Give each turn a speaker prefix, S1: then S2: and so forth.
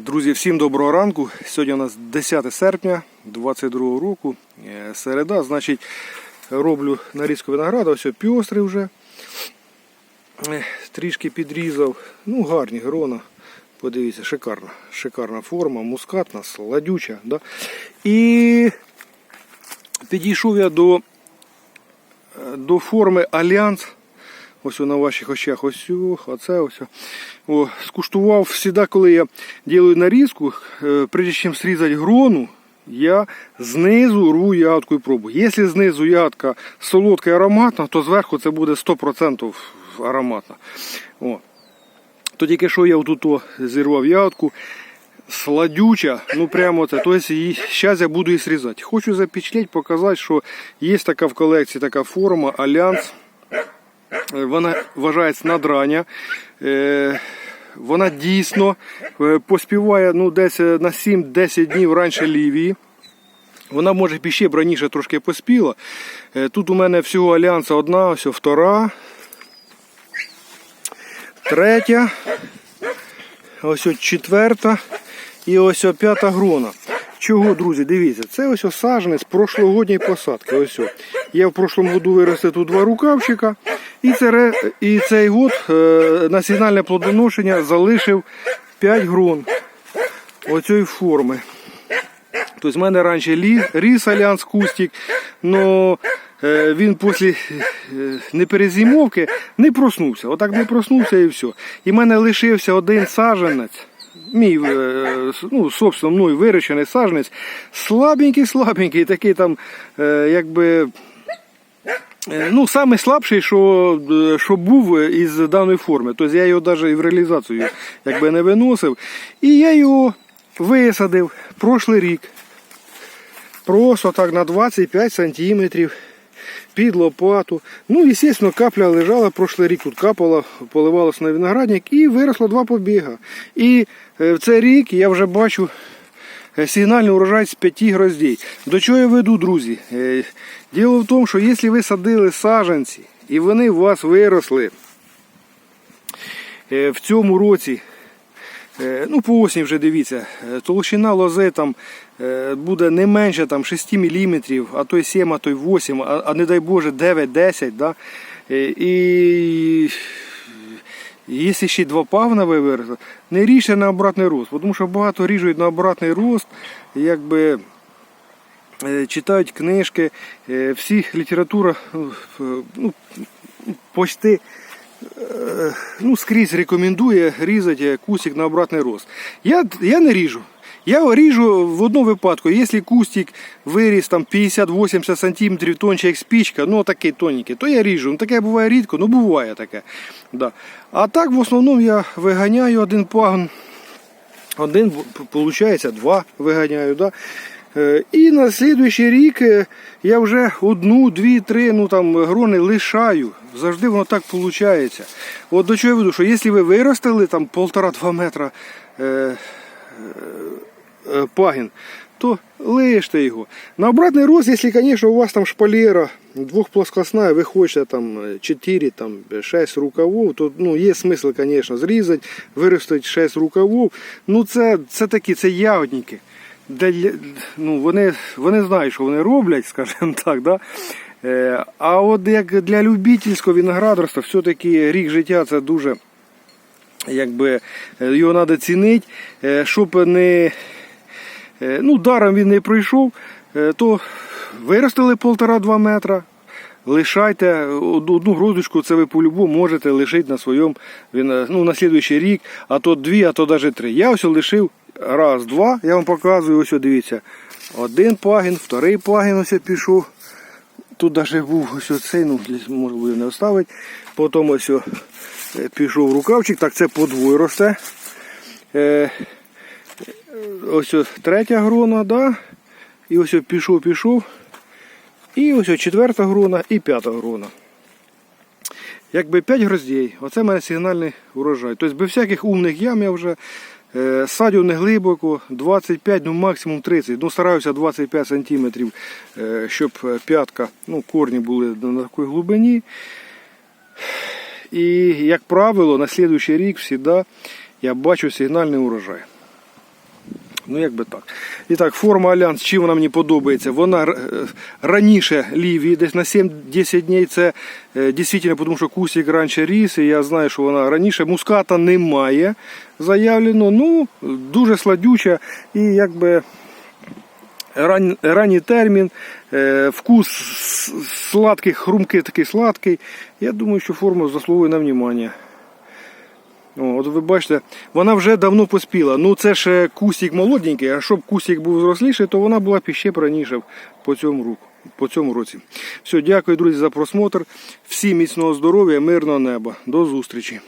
S1: Друзі, всім доброго ранку. Сьогодні у нас 10 серпня 22 року. Е, Середа, значить, роблю нарізку винограда, ось піострий вже. Е, Трішки підрізав. Ну, гарні грона. Подивіться, шикарна. Шикарна форма, мускатна, сладюча. Да? І підійшов я до, е, до форми Альянс. Ось на ваших очах, ось оце ось. О, скуштував завжди, коли я роблю нарізку, е, прежде чим срізати грону, я знизу рву ягодку і пробую. Якщо знизу ягодка солодка і ароматна, то зверху це буде 100% ароматна. О. То тільки що я тут зірвав ягодку, сладюча, ну прямо це. Тобто її, зараз я буду її срізати. Хочу запечатлеть, показати, що є така в колекції така форма Альянс. Е, Вона вважається надрання. Е, Вона дійсно е, поспіває ну, десь на 7-10 днів раніше лівії. Вона може ще б раніше трошки поспіла. Тут у мене всього альянса одна, ось втора, третя, ось четверта і ось п'ята грона. Чого, друзі, дивіться, це ось осаджений з прошлогодньої посадки. Ось. Я в прошлому году виростив тут два рукавчика. І, це, і цей год е, на сигнальне плодоношення залишив 5 грон оцієї форми. Тобто в мене раніше ріс альянс кустик, але він після е, неперезимовки не проснувся. Отак не проснувся і все. І в мене лишився один саджанець. Мій е, ну, собственно, мною вирощений саджанець, слабенький, слабенький, такий там, якби. Е, Ну, самий слабший, що, е, що був із даної форми. Тобто я його навіть в реалізацію якби не виносив. І я його висадив прошлий рік. Просто так на 25 сантиметрів під лопату. Ну, і, звісно, капля лежала прошлий рік, тут капала, поливалася на виноградник і виросло два побіга. І е, в цей рік я вже бачу е, сигнальний урожай з п'яти гроздей. До чого я веду, друзі? Е, Діло в тому, що якщо ви садили саджанці і вони у вас виросли е, в цьому році, е, ну по осені вже дивіться, е, толщина лози там е, буде не менше там, 6 мм, а то й 7, а то й 8, а, не дай Боже 9-10. Да? Е, І Якщо ще два пагна ви виросли, не ріжте на обратний рост, тому що багато ріжуть на обратний рост, якби е, читають книжки, е, всі література ну, ну, почти е, ну, скрізь рекомендує різати кусик на обратний рост. Я, я не ріжу. Я ріжу в одному випадку, якщо кустик виріс там 50-80 см тонче як спічка, ну такий тоненький, то я ріжу. Ну, таке буває рідко, ну буває таке. Да. А так в основному я виганяю один пагон, один, виходить, два виганяю. Да? Е, І на слідуючий рік е, я вже одну, дві, три ну, там, грони лишаю. Завжди воно так виходить. От до чого я веду, що якщо ви виростили там полтора-два метра е, пагін, то лиште його. На обратний рост, якщо, звісно, у вас там шпалера двохплоскосна, ви хочете там 4, там 6 рукавов, то ну, є смисл, звісно, зрізати, виростити 6 рукавов. Ну це, це такі, це ягодники. Для, ну, вони, вони знають, що вони роблять, скажімо так. Да? Е, а от як для любительського виноградарства, все-таки рік життя це дуже якби е, його треба цінити, е, щоб не е, ну, даром він не пройшов, е, то виростили полтора-два метра. Лишайте одну грозочку, це ви по-любому можете лишити на своєму е, ну, на слідуючий рік, а то дві, а то навіть три. Я ось лишив раз, два, я вам показую, ось дивіться. Один пагін, вторий пагін ось пішов. Тут навіть був ось цей, ну, може буде не оставити. Потім ось е, пішов рукавчик, так це подвоє росте. Ось третя грона, да? і ось пішов, пішов. І ось четверта грона і п'ята грона. Якби 5 гроздей. Оце в мене сигнальний урожай. Тобто без всяких умних ям я вже е, садю не глибоко, 25, ну максимум 30. Ну стараюся 25 сантиметрів, е, щоб п'ятка, ну корні були на такій глибині. І, як правило, на слідуючий рік завжди я бачу сигнальний урожай. Ну, як би так. І так, форма Альянс, чим вона мені подобається? Вона е, раніше ліві, десь на 7-10 днів. Це е, дійсно, тому що кусик раніше ріс, і я знаю, що вона раніше муската немає заявлено. Ну, дуже сладюча і якби. Ран, ранній термін, е, вкус сладкий, хрумкий такий сладкий. Я думаю, що форма заслуговує на внимання. От ви бачите, вона вже давно поспіла. Ну це ж кусік молоденький, а щоб кусік був зросліший, то вона була б ще б раніше по цьому, руку. по цьому році. Все, дякую, друзі, за просмотр. Всім міцного здоров'я, мирного неба. До зустрічі.